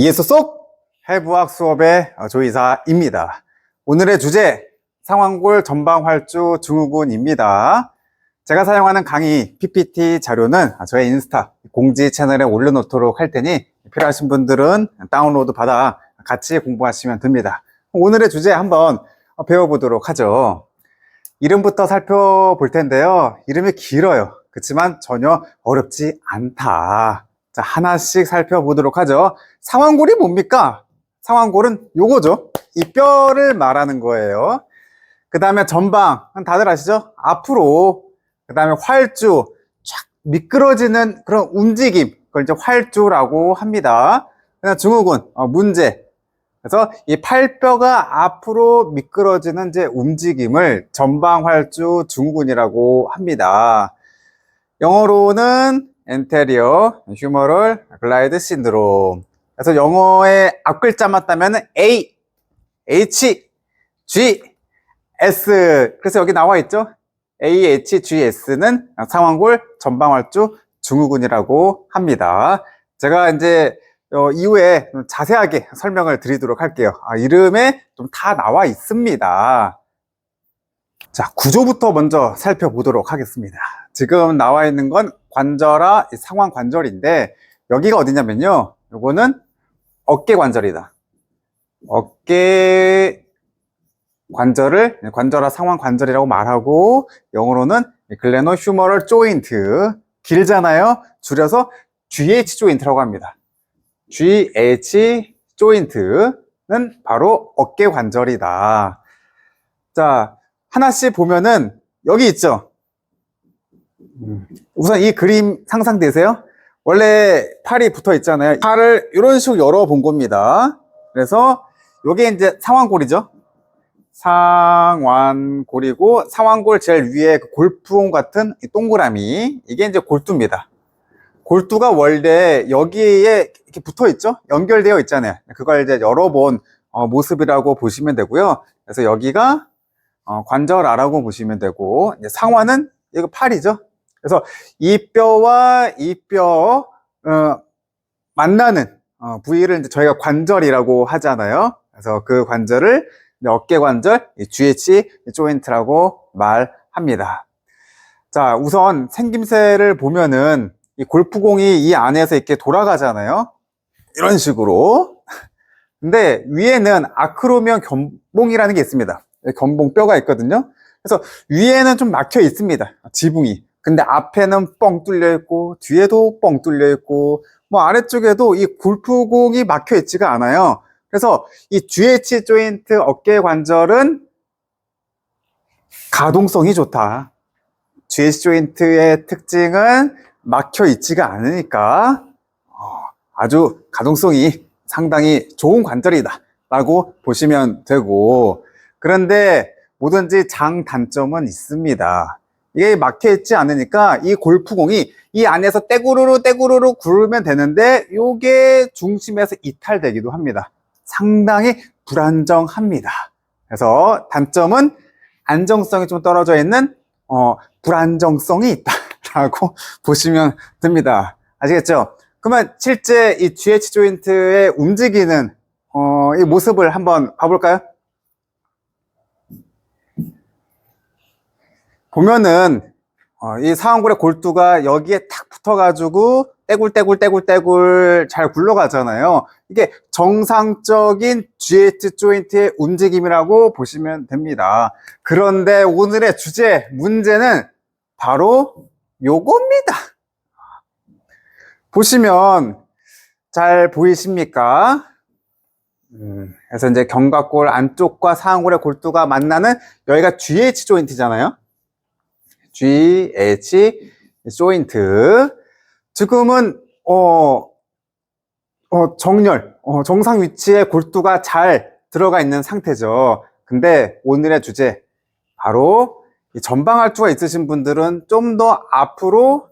이에서 쏙 해부학 수업의 조이사입니다. 오늘의 주제 상완골 전방 활주 증후군입니다. 제가 사용하는 강의 PPT 자료는 저의 인스타 공지 채널에 올려놓도록 할 테니 필요하신 분들은 다운로드 받아 같이 공부하시면 됩니다. 오늘의 주제 한번 배워보도록 하죠. 이름부터 살펴볼 텐데요. 이름이 길어요. 그렇지만 전혀 어렵지 않다. 자, 하나씩 살펴보도록 하죠. 상완골이 뭡니까? 상완골은 요거죠. 이 뼈를 말하는 거예요. 그 다음에 전방, 다들 아시죠? 앞으로. 그 다음에 활주, 쫙 미끄러지는 그런 움직임. 그걸 이제 활주라고 합니다. 그다음 증후군, 어, 문제. 그래서 이 팔뼈가 앞으로 미끄러지는 이제 움직임을 전방 활주 증후군이라고 합니다. 영어로는 anterior humeral glide syndrome. 그래서 영어의 앞글자 맞다면 A, H, G, S. 그래서 여기 나와 있죠? A, H, G, S는 상완골 전방활주 증후군이라고 합니다. 제가 이제 어, 이후에 좀 자세하게 설명을 드리도록 할게요. 아, 이름에 좀 다 나와 있습니다. 자, 구조부터 먼저 살펴보도록 하겠습니다. 지금 나와 있는 건 관절화 상완 관절인데 여기가 어디냐면요. 요거는 어깨 관절이다. 어깨 관절을 관절화 상완 관절이라고 말하고 영어로는 글레노 휴머럴 조인트 길잖아요. 줄여서 GH 조인트라고 합니다. GH 조인트는 바로 어깨 관절이다. 자, 하나씩 보면은 여기 있죠. 음, 우선 이 그림 상상되세요? 원래 팔이 붙어 있잖아요. 팔을 이런 식으로 열어 본 겁니다. 그래서 요게 이제 상완골이죠. 상완골이고 상완골 제일 위에 그 골프공 같은 이 동그라미 이게 이제 골두입니다. 골두가 원래 여기에 이렇게 붙어 있죠? 연결되어 있잖아요. 그걸 이제 열어본 어, 모습이라고 보시면 되고요. 그래서 여기가 어, 관절아라고 보시면 되고 상완은 이거 팔이죠. 그래서 이 뼈와 이뼈 어, 만나는 어, 부위를 이제 저희가 관절이라고 하잖아요. 그래서 그 관절을 어깨 관절, GH 조인트라고 말합니다. 자, 우선 생김새를 보면은 이 골프공이 이 안에서 이렇게 돌아가잖아요. 이런 식으로. 근데 위에는 아크로미언 견봉이라는 게 있습니다. 견봉뼈가 있거든요. 그래서 위에는 좀 막혀 있습니다. 지붕이. 근데 앞에는 뻥 뚫려 있고 뒤에도 뻥 뚫려 있고 뭐 아래쪽에도 이 골프공이 막혀 있지가 않아요. 그래서 이 GH 조인트 어깨 관절은 가동성이 좋다. GH 조인트의 특징은 막혀 있지가 않으니까 어, 아주 가동성이 상당히 좋은 관절이다 라고 보시면 되고 그런데 뭐든지 장 단점은 있습니다. 이게 막혀 있지 않으니까 이 골프공이 이 안에서 떼구르르 떼구르르 굴면 되는데 이게 중심에서 이탈되기도 합니다. 상당히 불안정합니다. 그래서 단점은 안정성이 좀 떨어져 있는 어, 불안정성이 있다라고 보시면 됩니다. 아시겠죠? 그러면 실제 이 GH 조인트의 움직이는 어, 이 모습을 한번 봐볼까요? 보면은 어, 이 상완골의 골두가 여기에 탁 붙어가지고 떼굴떼굴떼굴떼굴 잘 굴러가잖아요. 이게 정상적인 GH 조인트의 움직임이라고 보시면 됩니다. 그런데 오늘의 주제, 문제는 바로 요겁니다. 보시면 잘 보이십니까? 음, 그래서 이제 견갑골 안쪽과 상완골의 골두가 만나는 여기가 GH 조인트잖아요. GH 조인트. 지금은 어, 어 정렬, 어, 정상 위치에 골두가 잘 들어가 있는 상태죠. 근데 오늘의 주제 바로 전방할주가 있으신 분들은 좀 더 앞으로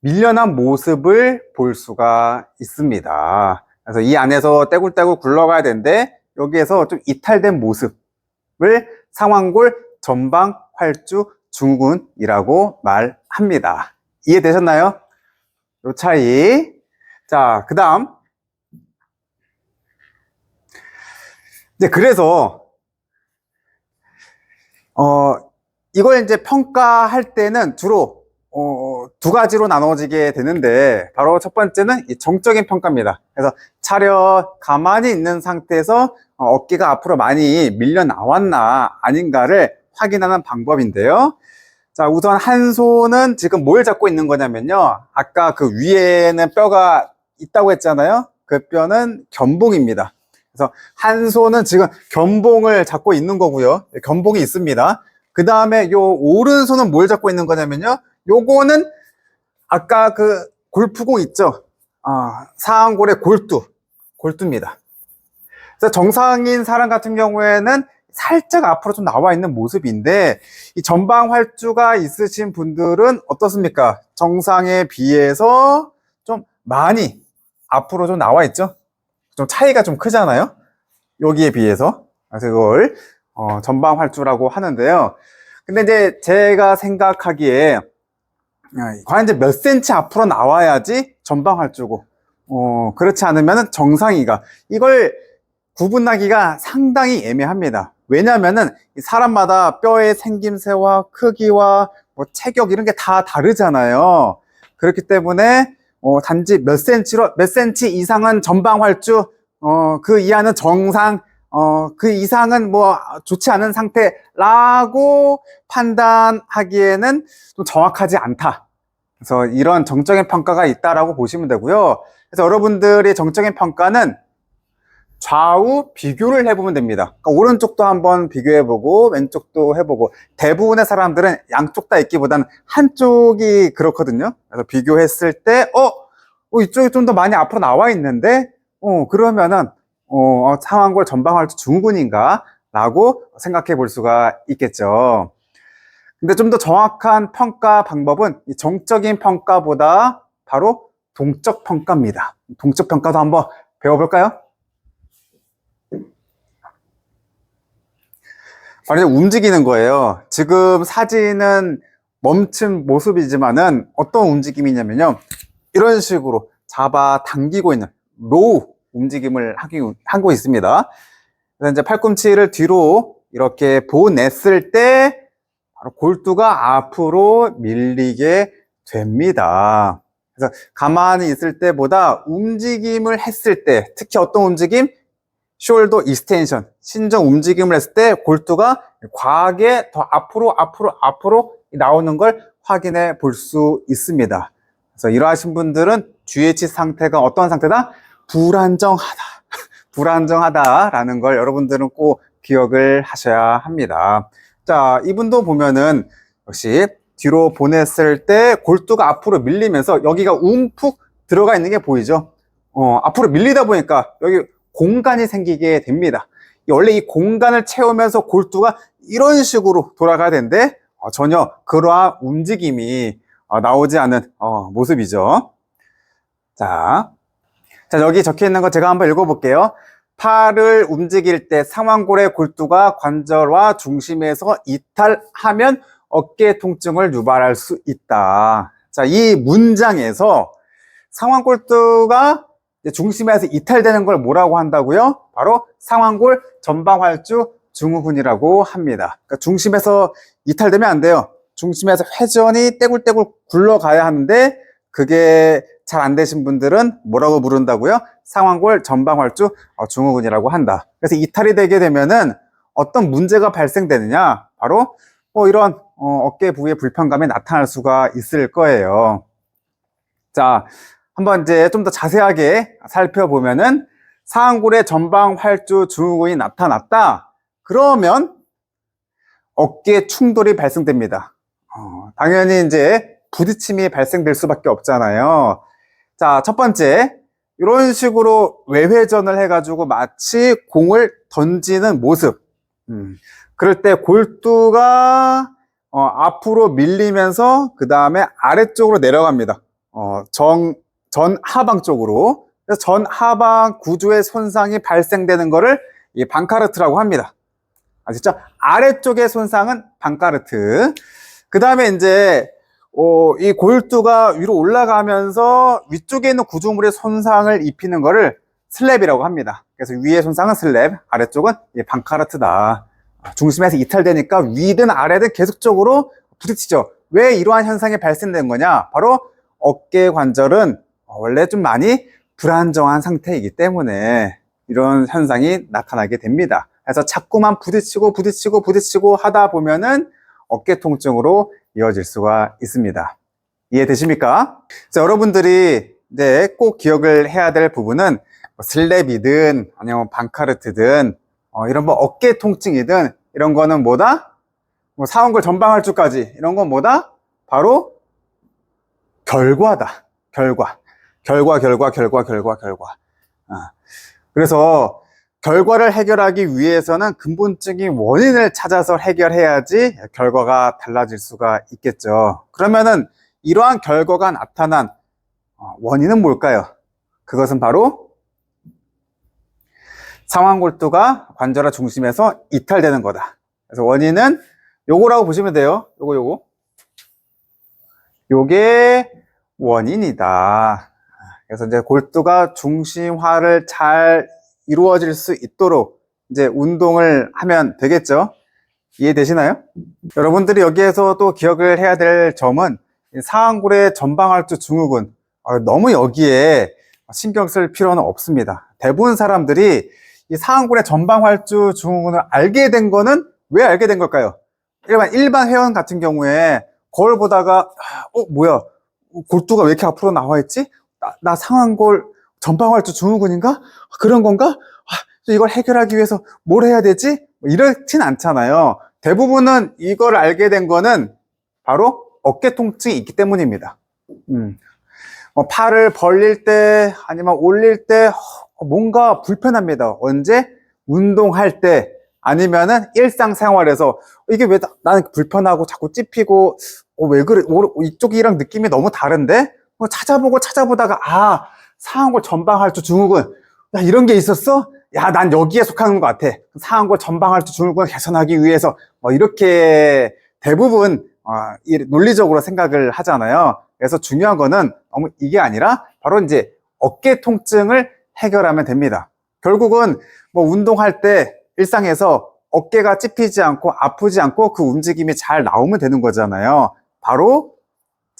밀려난 모습을 볼 수가 있습니다. 그래서 이 안에서 떼굴떼굴 굴러가야 되는데 여기에서 좀 이탈된 모습을 상완골 전방 활주 증후군이라고 말합니다. 이해되셨나요? 요 차이. 자, 그 다음. 이제 그래서 어 이걸 이제 평가할 때는 주로 어, 두 가지로 나눠지게 되는데 바로 첫 번째는 이 정적인 평가입니다. 그래서 차렷 가만히 있는 상태에서 어, 어깨가 앞으로 많이 밀려 나왔나 아닌가를 확인하는 방법인데요. 자, 우선 한 손은 지금 뭘 잡고 있는 거냐면요. 아까 그 위에는 뼈가 있다고 했잖아요. 그 뼈는 견봉입니다. 그래서 한 손은 지금 견봉을 잡고 있는 거고요. 견봉이 있습니다. 그 다음에 요 오른손은 뭘 잡고 있는 거냐면요. 요거는 아까 그 골프공 있죠? 아, 상골의 골두, 골두입니다. 그래서 정상인 사람 같은 경우에는 살짝 앞으로 좀 나와 있는 모습인데 이 전방 활주가 있으신 분들은 어떻습니까? 정상에 비해서 좀 많이 앞으로 좀 나와 있죠? 좀 차이가 좀 크잖아요? 여기에 비해서. 그걸 어, 전방 활주라고 하는데요. 근데 이제 제가 생각하기에 아, 과연 이제 몇 센치 앞으로 나와야지 전방 활주고 어, 그렇지 않으면 정상이가 이걸 구분하기가 상당히 애매합니다. 왜냐하면은 이 사람마다 뼈의 생김새와 크기와 뭐 체격 이런 게 다 다르잖아요. 그렇기 때문에 어, 단지 몇 센치로 몇 센치 이상은 전방 활주, 어, 그 이하는 정상, 어, 그 이상은 뭐 좋지 않은 상태라고 판단하기에는 좀 정확하지 않다. 그래서 이런 정적인 평가가 있다라고 보시면 되고요. 그래서 여러분들이 정적인 평가는 좌우 비교를 해보면 됩니다. 그러니까 오른쪽도 한번 비교해보고 왼쪽도 해보고 대부분의 사람들은 양쪽 다 있기보다는 한쪽이 그렇거든요. 그래서 비교했을 때, 어, 어, 이쪽이 좀 더 많이 앞으로 나와 있는데, 어, 그러면은 어, 상황골 전방활주 증후군인가? 라고 생각해 볼 수가 있겠죠. 근데 좀 더 정확한 평가 방법은 이 정적인 평가보다 바로 동적 평가입니다. 동적 평가도 한번 배워볼까요? 이제 움직이는 거예요. 지금 사진은 멈춘 모습이지만은 어떤 움직임이냐면요. 이런 식으로 잡아 당기고 있는 로우 움직임을 하기, 하고 있습니다. 그래서 이제 팔꿈치를 뒤로 이렇게 보냈을 때 바로 골두가 앞으로 밀리게 됩니다. 그래서 가만히 있을 때보다 움직임을 했을 때, 특히 어떤 움직임? 숄더 익스텐션, 신정 움직임을 했을 때 골두가 과하게 더 앞으로, 앞으로, 앞으로 나오는 걸 확인해 볼 수 있습니다. 그래서 이러하신 분들은 GH 상태가 어떤 상태다? 불안정하다. 불안정하다라는 걸 여러분들은 꼭 기억을 하셔야 합니다. 자, 이분도 보면은 역시 뒤로 보냈을 때 골두가 앞으로 밀리면서 여기가 움푹 들어가 있는 게 보이죠? 어, 앞으로 밀리다 보니까 여기 공간이 생기게 됩니다. 원래 이 공간을 채우면서 골두가 이런 식으로 돌아가야 되는데 어, 전혀 그러한 움직임이 어, 나오지 않은 어, 모습이죠. 자, 자 여기 적혀 있는 거 제가 한번 읽어볼게요. 팔을 움직일 때 상완골의 골두가 관절과 중심에서 이탈하면 어깨 통증을 유발할 수 있다. 자, 이 문장에서 상완골두가 중심에서 이탈되는 걸 뭐라고 한다고요? 바로 상완골 전방활주 증후군이라고 합니다. 그러니까 중심에서 이탈되면 안 돼요. 중심에서 회전이 떼굴떼굴 굴러가야 하는데 그게 잘 안 되신 분들은 뭐라고 부른다고요? 상완골 전방활주 어, 증후군이라고 한다. 그래서 이탈이 되게 되면은 어떤 문제가 발생되느냐? 바로 뭐 이런 어, 깨 부위의 불편감이 나타날 수가 있을 거예요. 자, 한번 이제 좀 더 자세하게 살펴보면은 상골의 전방 활주 증후군이 나타났다. 그러면 어깨 충돌이 발생됩니다. 어, 당연히 이제 부딪힘이 발생될 수밖에 없잖아요. 자, 첫 번째. 이런 식으로 외회전을 해가지고 마치 공을 던지는 모습. 음, 그럴 때 골두가 어, 앞으로 밀리면서 그 다음에 아래쪽으로 내려갑니다. 어, 정, 전 하방 쪽으로. 전 하방 구조의 손상이 발생되는 것을 이 방카르트라고 합니다. 아시죠? 아래쪽의 손상은 방카르트. 그 다음에 이제 어, 이 골두가 위로 올라가면서 위쪽에 있는 구조물에 손상을 입히는 것을 슬랩이라고 합니다. 그래서 위의 손상은 슬랩, 아래쪽은 이 방카르트다. 중심에서 이탈되니까 위든 아래든 계속적으로 부딪히죠. 왜 이러한 현상이 발생된 거냐? 바로 어깨 관절은 원래 좀 많이 불안정한 상태이기 때문에 이런 현상이 나타나게 됩니다. 그래서 자꾸만 부딪히고 부딪히고 부딪히고 하다 보면은 어깨 통증으로 이어질 수가 있습니다. 이해되십니까? 자, 여러분들이 이제 꼭 기억을 해야 될 부분은 뭐 슬랩이든 아니면 방카르트든 어, 이런 뭐 어깨 통증이든 이런 거는 뭐다? 뭐 사원골 전방할주까지 이런 건 뭐다? 바로 결과다. 결과. 결과, 결과, 결과, 결과, 결과. 아, 그래서 결과를 해결하기 위해서는 근본적인 원인을 찾아서 해결해야지 결과가 달라질 수가 있겠죠. 그러면은 이러한 결과가 나타난 어, 원인은 뭘까요? 그것은 바로 상완골두가 관절의 중심에서 이탈되는 거다. 그래서 원인은 요거라고 보시면 돼요. 요거 요거. 요게 원인이다. 그래서 이제 골두가 중심화를 잘 이루어질 수 있도록 이제 운동을 하면 되겠죠. 이해되시나요? 여러분들이 여기에서 또 기억을 해야 될 점은 이 상완골의 전방할주 증후군 어, 너무 여기에 신경 쓸 필요는 없습니다. 대부분 사람들이 이 상완골의 전방활주 증후군을 알게 된 거는 왜 알게 된 걸까요? 일반 일반 회원 같은 경우에 거울 보다가 어 뭐야 골두가 왜 이렇게 앞으로 나와 있지? 나, 나 상완골 전방활주 증후군인가? 그런 건가? 아, 이걸 해결하기 위해서 뭘 해야 되지? 뭐 이렇진 않잖아요. 대부분은 이걸 알게 된 거는 바로 어깨 통증이 있기 때문입니다. 음. 어, 팔을 벌릴 때 아니면 올릴 때 어, 뭔가 불편합니다. 언제? 운동할 때 아니면은 일상생활에서 이게 왜 나, 나는 불편하고 자꾸 찝히고 어, 왜 그래? 어, 이쪽이랑 느낌이 너무 다른데? 어, 찾아보고 찾아보다가 아 상한골 전방할주 증후군 야, 이런 게 있었어? 야, 난 여기에 속하는 것 같아. 상한골 전방할주 증후군을 개선하기 위해서 뭐 이렇게 대부분 어, 이 논리적으로 생각을 하잖아요. 그래서 중요한 거는 너무 이게 아니라 바로 이제 어깨 통증을 해결하면 됩니다. 결국은 뭐 운동할 때 일상에서 어깨가 찝히지 않고 아프지 않고 그 움직임이 잘 나오면 되는 거잖아요. 바로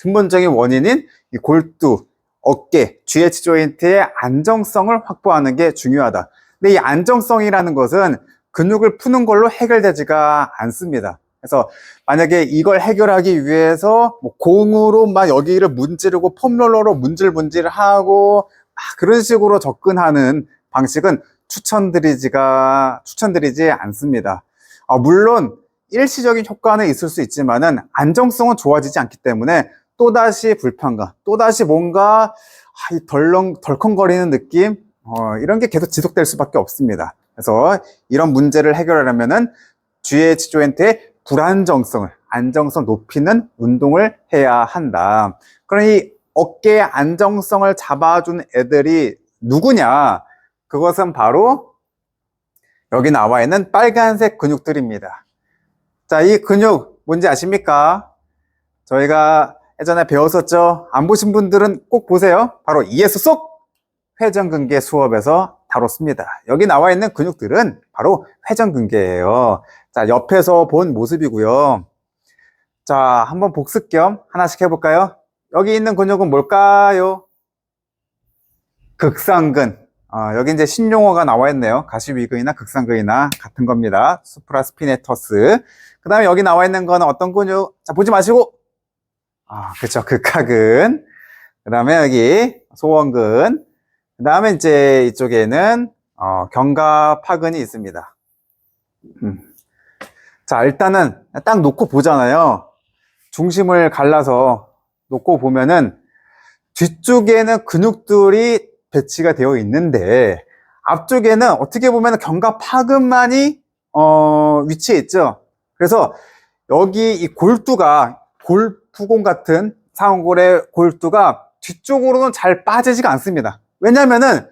근본적인 원인인 이 골두, 어깨, GH 조인트의 안정성을 확보하는 게 중요하다. 근데 이 안정성이라는 것은 근육을 푸는 걸로 해결되지가 않습니다. 그래서 만약에 이걸 해결하기 위해서 뭐 공으로 막 여기를 문지르고 폼롤러로 문질문질 하고 막 그런 식으로 접근하는 방식은 추천드리지가 추천드리지 않습니다. 어, 물론 일시적인 효과는 있을 수 있지만은 안정성은 좋아지지 않기 때문에 또다시 불편감, 또다시 뭔가 아, 이 덜렁 덜컹거리는 느낌 어, 이런 게 계속 지속될 수밖에 없습니다. 그래서 이런 문제를 해결하려면은 GH 조인트의 불안정성을 안정성 높이는 운동을 해야 한다. 그럼 이 어깨의 안정성을 잡아준 애들이 누구냐? 그것은 바로 여기 나와 있는 빨간색 근육들입니다. 자, 이 근육 뭔지 아십니까? 저희가 예전에 배웠었죠? 안 보신 분들은 꼭 보세요. 바로 ES 속 회전근개 수업에서 다뤘습니다. 여기 나와 있는 근육들은 바로 회전근개예요. 자, 옆에서 본 모습이고요. 자, 한번 복습 겸 하나씩 해볼까요? 여기 있는 근육은 뭘까요? 극상근. 어, 여기 이제 신용어가 나와 있네요. 가시위근이나 극상근이나 같은 겁니다. 수프라스피네터스. 그 다음에 여기 나와 있는 거는 어떤 근육? 자, 보지 마시고. 아, 그쵸. 극하근. 그 다음에 여기 소원근. 그 다음에 이제 이쪽에는 어, 견갑하근이 있습니다. 음. 자, 일단은 딱 놓고 보잖아요. 중심을 갈라서 놓고 보면은 뒤쪽에는 근육들이 배치가 되어 있는데 앞쪽에는 어떻게 보면 견갑하근만이 어, 위치해 있죠. 그래서 여기 이 골두가 골 프공 같은 상골의 골두가 뒤쪽으로는 잘 빠지지가 않습니다. 왜냐면은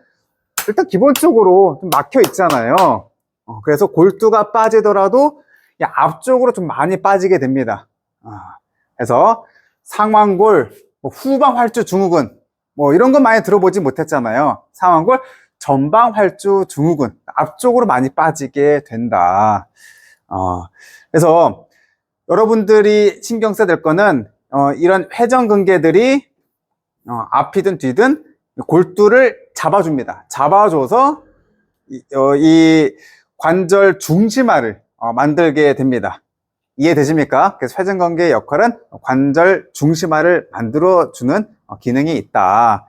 일단 기본적으로 좀 막혀 있잖아요. 어, 그래서 골두가 빠지더라도 이 앞쪽으로 좀 많이 빠지게 됩니다. 아, 그래서 상완골, 뭐 후방 활주 증후군 뭐 이런 건 많이 들어보지 못했잖아요. 상완골 전방 활주 증후군 앞쪽으로 많이 빠지게 된다. 어, 그래서 여러분들이 신경 써야 될 거는 어, 이런 회전근개들이 어, 앞이든 뒤든 골두를 잡아줍니다. 잡아줘서 이, 어, 이 관절 중심화를 어, 만들게 됩니다. 이해되십니까? 그래서 회전근개의 역할은 관절 중심화를 만들어주는 어, 기능이 있다.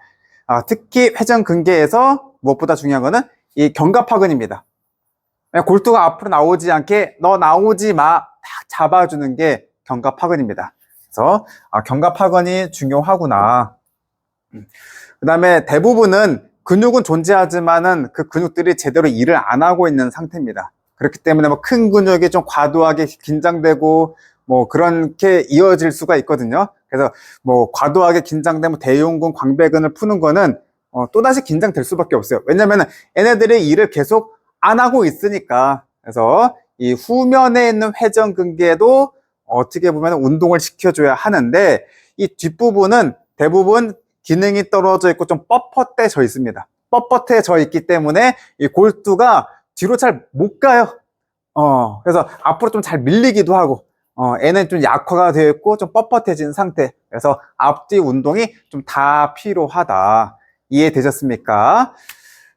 아, 특히 회전근개에서 무엇보다 중요한 거는 이 견갑하근입니다. 골두가 앞으로 나오지 않게 너 나오지 마. 딱 잡아주는 게 견갑하근입니다. 그래서 아, 견갑 하근이 중요하구나. 그 다음에 대부분은 근육은 존재하지만은 그 근육들이 제대로 일을 안 하고 있는 상태입니다. 그렇기 때문에 뭐 큰 근육이 좀 과도하게 긴장되고 뭐 그렇게 이어질 수가 있거든요. 그래서 뭐 과도하게 긴장되면 대흉근, 광배근을 푸는 거는 어, 또다시 긴장될 수밖에 없어요. 왜냐면은 얘네들이 일을 계속 안 하고 있으니까. 그래서 이 후면에 있는 회전근개도 어떻게 보면 운동을 시켜줘야 하는데 이 뒷부분은 대부분 기능이 떨어져 있고 좀 뻣뻣해져 있습니다. 뻣뻣해져 있기 때문에 이 골두가 뒤로 잘 못 가요. 어, 그래서 앞으로 좀 잘 밀리기도 하고, 어, 애는 좀 약화가 되어 있고 좀 뻣뻣해진 상태. 그래서 앞뒤 운동이 좀 다 필요하다. 이해되셨습니까?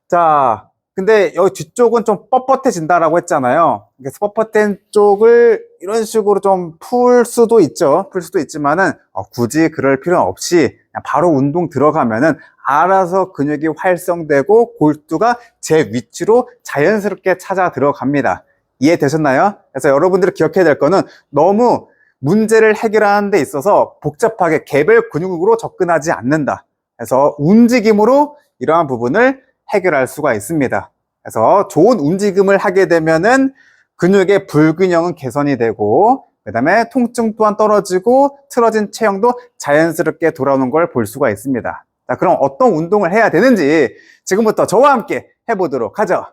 자, 근데 여기 뒤쪽은 좀 뻣뻣해진다라고 했잖아요. 그래서 뻣뻣한 쪽을 이런 식으로 좀 풀 수도 있죠. 풀 수도 있지만은 어, 굳이 그럴 필요는 없이 바로 운동 들어가면은 알아서 근육이 활성되고 골두가 제 위치로 자연스럽게 찾아 들어갑니다. 이해되셨나요? 그래서 여러분들이 기억해야 될 거는 너무 문제를 해결하는 데 있어서 복잡하게 개별 근육으로 접근하지 않는다. 그래서 움직임으로 이러한 부분을 해결할 수가 있습니다. 그래서 좋은 움직임을 하게 되면은 근육의 불균형은 개선이 되고 그 다음에 통증 또한 떨어지고 틀어진 체형도 자연스럽게 돌아오는 걸 볼 수가 있습니다. 자, 그럼 어떤 운동을 해야 되는지 지금부터 저와 함께 해보도록 하죠.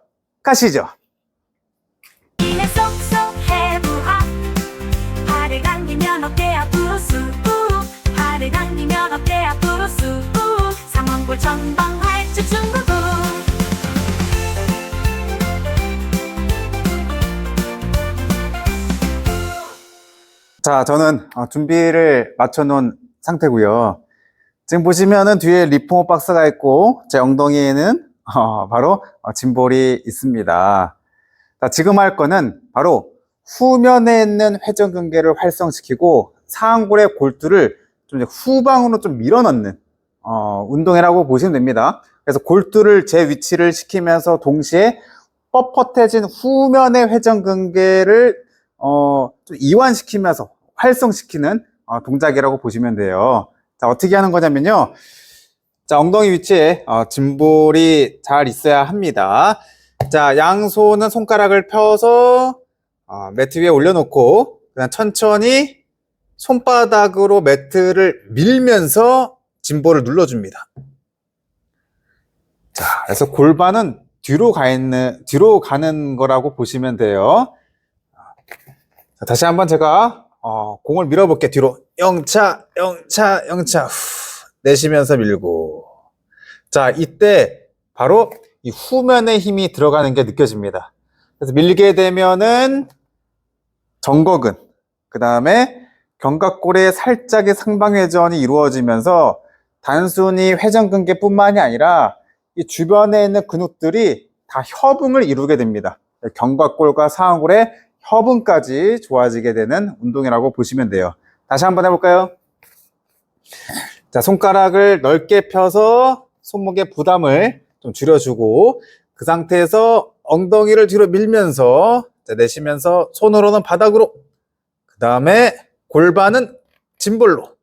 가시죠. 이내 자, 저는 어, 준비를 맞춰놓은 상태고요. 지금 보시면은 뒤에 리포머 박스가 있고 제 엉덩이에는 어, 바로 어, 짐볼이 있습니다. 자, 지금 할 거는 바로 후면에 있는 회전근개를 활성시키고 상골의 골두를 좀 후방으로 좀 밀어넣는 어, 운동이라고 보시면 됩니다. 그래서 골두를 제 위치를 시키면서 동시에 뻣뻣해진 후면의 회전근개를 어, 좀 이완시키면서 활성시키는 어, 동작이라고 보시면 돼요. 자, 어떻게 하는 거냐면요. 자, 엉덩이 위치에 어, 짐볼이 잘 있어야 합니다. 자, 양손은 손가락을 펴서 어, 매트 위에 올려놓고 그냥 천천히 손바닥으로 매트를 밀면서 짐볼을 눌러줍니다. 자, 그래서 골반은 뒤로 가 있는 뒤로 가는 거라고 보시면 돼요. 자, 다시 한번 제가 어, 공을 밀어볼게 뒤로. 영차 영차 영차. 후, 내쉬면서 밀고. 자 이때 바로 이 후면의 힘이 들어가는 게 느껴집니다. 그래서 밀게 되면은 정거근 그 다음에 견갑골의 살짝의 상방회전이 이루어지면서 단순히 회전근개 뿐만이 아니라 이 주변에 있는 근육들이 다 협응을 이루게 됩니다. 견갑골과 상완골의 협응까지 좋아지게 되는 운동이라고 보시면 돼요. 다시 한번 해볼까요? 자, 손가락을 넓게 펴서 손목의 부담을 좀 줄여주고 그 상태에서 엉덩이를 뒤로 밀면서 자, 내쉬면서 손으로는 바닥으로 그 다음에 골반은 짐볼로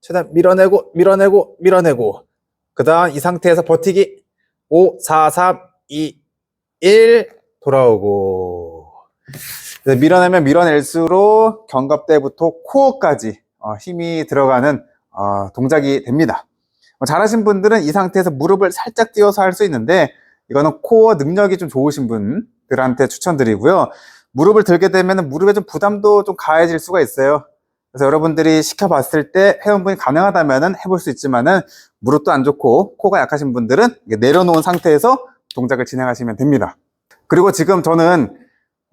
최대한 밀어내고 밀어내고 밀어내고 그 다음 이 상태에서 버티기 5, 4, 3, 2, 1 돌아오고 밀어내면 밀어낼수록 견갑대부터 코어까지 어, 힘이 들어가는 어, 동작이 됩니다. 어, 잘하신 분들은 이 상태에서 무릎을 살짝 띄워서 할 수 있는데 이거는 코어 능력이 좀 좋으신 분들한테 추천드리고요. 무릎을 들게 되면 무릎에 좀 부담도 좀 가해질 수가 있어요. 그래서 여러분들이 시켜봤을 때 회원분이 가능하다면 해볼 수 있지만은 무릎도 안 좋고 코가 약하신 분들은 내려놓은 상태에서 동작을 진행하시면 됩니다. 그리고 지금 저는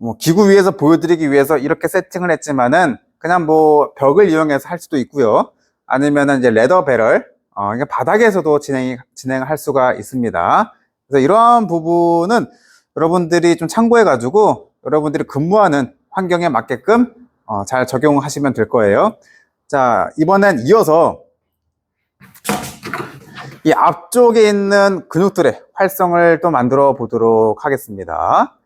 뭐 기구 위에서 보여드리기 위해서 이렇게 세팅을 했지만은 그냥 뭐 벽을 이용해서 할 수도 있고요. 아니면은 이제 레더 배럴, 어, 이게 바닥에서도 진행, 진행할 수가 있습니다. 그래서 이러한 부분은 여러분들이 좀 참고해가지고 여러분들이 근무하는 환경에 맞게끔 어, 잘 적용하시면 될 거예요. 자, 이번엔 이어서 이 앞쪽에 있는 근육들의 활성을 또 만들어 보도록 하겠습니다.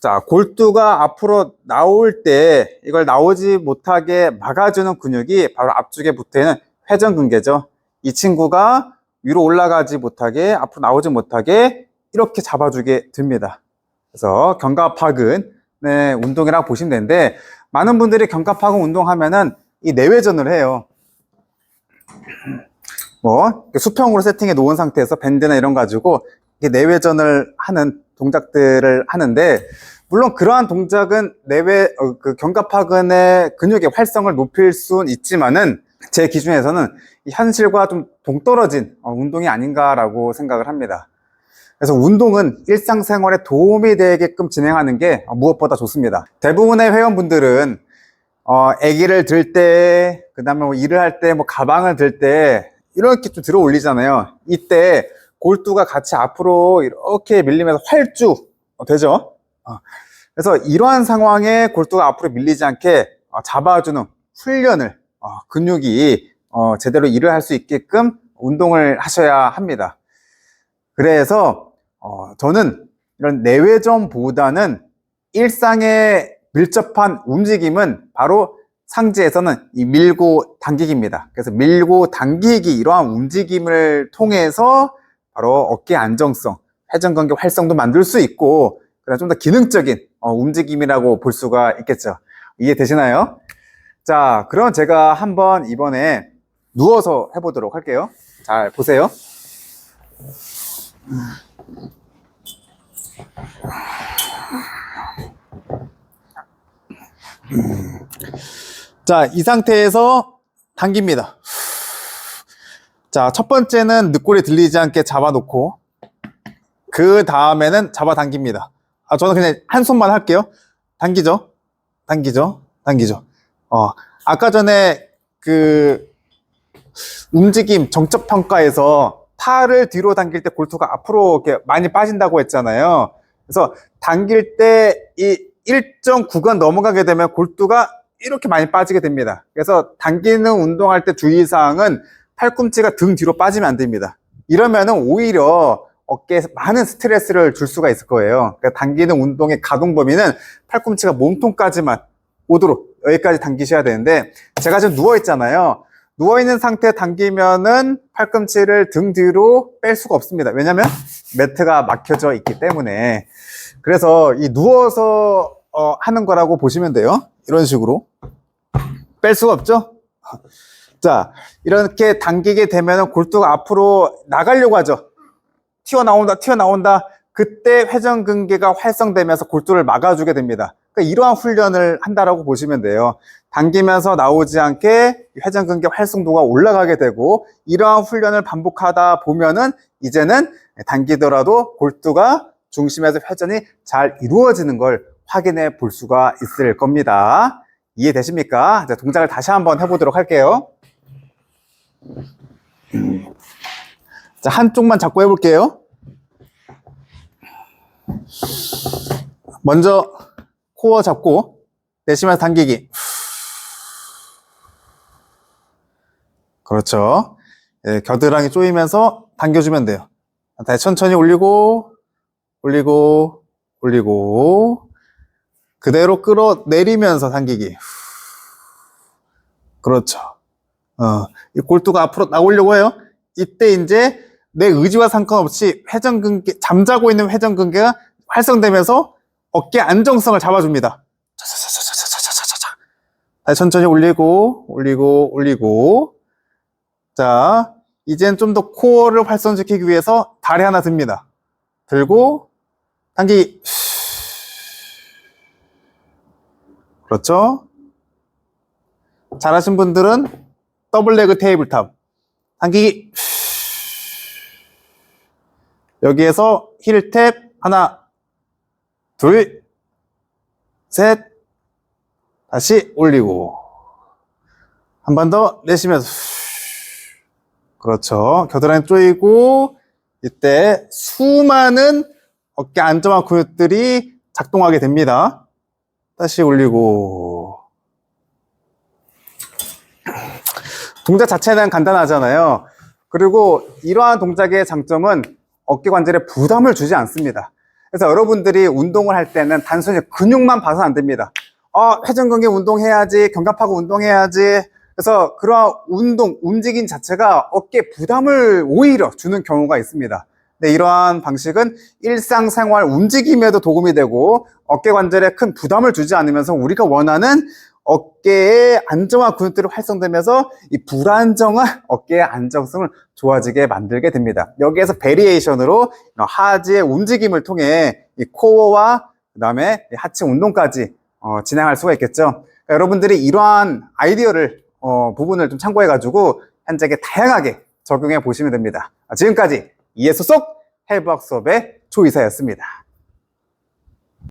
자, 골두가 앞으로 나올 때 이걸 나오지 못하게 막아주는 근육이 바로 앞쪽에 붙어 있는 회전근개죠. 이 친구가 위로 올라가지 못하게 앞으로 나오지 못하게 이렇게 잡아주게 됩니다. 그래서 견갑하근의 운동이라고 보시면 되는데 많은 분들이 견갑하근 운동하면은 이 내외전을 해요. 뭐 수평으로 세팅해 놓은 상태에서 밴드나 이런 거 가지고 내외전을 하는 동작들을 하는데 물론 그러한 동작은 내외 어, 그 견갑하근의 근육의 활성을 높일 수는 있지만은 제 기준에서는 이 현실과 좀 동떨어진 어, 운동이 아닌가라고 생각을 합니다. 그래서 운동은 일상생활에 도움이 되게끔 진행하는 게 무엇보다 좋습니다. 대부분의 회원분들은 어, 아기를 들 때, 그 다음에 뭐 일을 할 때, 뭐 가방을 들 때, 이렇게 좀 들어 올리잖아요. 이때 골두가 같이 앞으로 이렇게 밀리면서 활주 어, 되죠? 어, 그래서 이러한 상황에 골두가 앞으로 밀리지 않게 어, 잡아주는 훈련을, 어, 근육이 어, 제대로 일을 할 수 있게끔 운동을 하셔야 합니다. 그래서 어, 저는 이런 내외전보다는 일상에 밀접한 움직임은 바로 상지에서는 이 밀고 당기기입니다. 그래서 밀고 당기기 이러한 움직임을 통해서 바로 어깨 안정성, 회전근개 활성도 만들 수 있고 그런 좀 더 기능적인 어, 움직임이라고 볼 수가 있겠죠. 이해되시나요? 자, 그럼 제가 한번 이번에 누워서 해보도록 할게요. 잘 보세요. 자, 이 상태에서 당깁니다. 자, 첫 번째는 늑골이 들리지 않게 잡아놓고, 그 다음에는 잡아당깁니다. 아, 저는 그냥 한 손만 할게요. 당기죠? 당기죠? 당기죠? 어, 아까 전에 그 움직임 정적 평가에서 팔을 뒤로 당길 때 골투가 앞으로 이렇게 많이 빠진다고 했잖아요. 그래서 당길 때 이 일정 구간 넘어가게 되면 골두가 이렇게 많이 빠지게 됩니다. 그래서 당기는 운동할 때 주의사항은 팔꿈치가 등 뒤로 빠지면 안 됩니다. 이러면은 오히려 어깨에 많은 스트레스를 줄 수가 있을 거예요. 그러니까 당기는 운동의 가동 범위는 팔꿈치가 몸통까지만 오도록 여기까지 당기셔야 되는데 제가 지금 누워 있잖아요. 누워 있는 상태에 당기면은 팔꿈치를 등 뒤로 뺄 수가 없습니다. 왜냐면 매트가 막혀져 있기 때문에. 그래서 이 누워서 어, 하는 거라고 보시면 돼요. 이런 식으로. 뺄 수가 없죠? 자, 이렇게 당기게 되면 골두가 앞으로 나가려고 하죠. 튀어나온다, 튀어나온다. 그때 회전근개가 활성되면서 골두를 막아주게 됩니다. 그러니까 이러한 훈련을 한다라고 보시면 돼요. 당기면서 나오지 않게 회전근개 활성도가 올라가게 되고 이러한 훈련을 반복하다 보면은 이제는 당기더라도 골두가 중심에서 회전이 잘 이루어지는 걸 확인해 볼 수가 있을 겁니다. 이해되십니까? 자, 동작을 다시 한번 해보도록 할게요. 자, 한쪽만 잡고 해볼게요. 먼저 코어 잡고 내쉬면서 당기기. 그렇죠. 예, 겨드랑이 조이면서 당겨주면 돼요. 다시 천천히 올리고, 올리고, 올리고, 그대로 끌어내리면서 당기기. 그렇죠. 어, 이 골두가 앞으로 나오려고 해요. 이때 이제 내 의지와 상관없이 회전근개, 잠자고 있는 회전근개가 활성되면서 어깨 안정성을 잡아줍니다. 다시 천천히 올리고, 올리고, 올리고. 자, 이젠 좀 더 코어를 활성시키기 위해서 다리 하나 듭니다. 들고, 당기기. 그렇죠? 잘하신 분들은 더블 레그 테이블탑. 당기기. 여기에서 힐 탭 하나, 둘, 셋, 다시 올리고 한 번 더 내쉬면서 그렇죠. 겨드랑이 조이고 이때 수많은 어깨 안정화 근육들이 작동하게 됩니다. 다시 올리고 동작 자체는 간단하잖아요. 그리고 이러한 동작의 장점은 어깨 관절에 부담을 주지 않습니다. 그래서 여러분들이 운동을 할 때는 단순히 근육만 봐서 안 됩니다. 어, 회전근개 운동해야지, 견갑하고 운동해야지. 그래서 그러한 운동, 움직임 자체가 어깨에 부담을 오히려 주는 경우가 있습니다. 근데 이러한 방식은 일상생활 움직임에도 도움이 되고 어깨 관절에 큰 부담을 주지 않으면서 우리가 원하는 어깨의 안정화 근육들이 활성되면서 이 불안정한 어깨의 안정성을 좋아지게 만들게 됩니다. 여기에서 베리에이션으로 하지의 움직임을 통해 이 코어와 그 다음에 이 하체 운동까지 어, 진행할 수가 있겠죠. 그러니까 여러분들이 이러한 아이디어를 어, 부분을 좀 참고해가지고 현재에 다양하게 적용해 보시면 됩니다. 아, 지금까지 이해소 속 헬브학 수업의 조이사였습니다.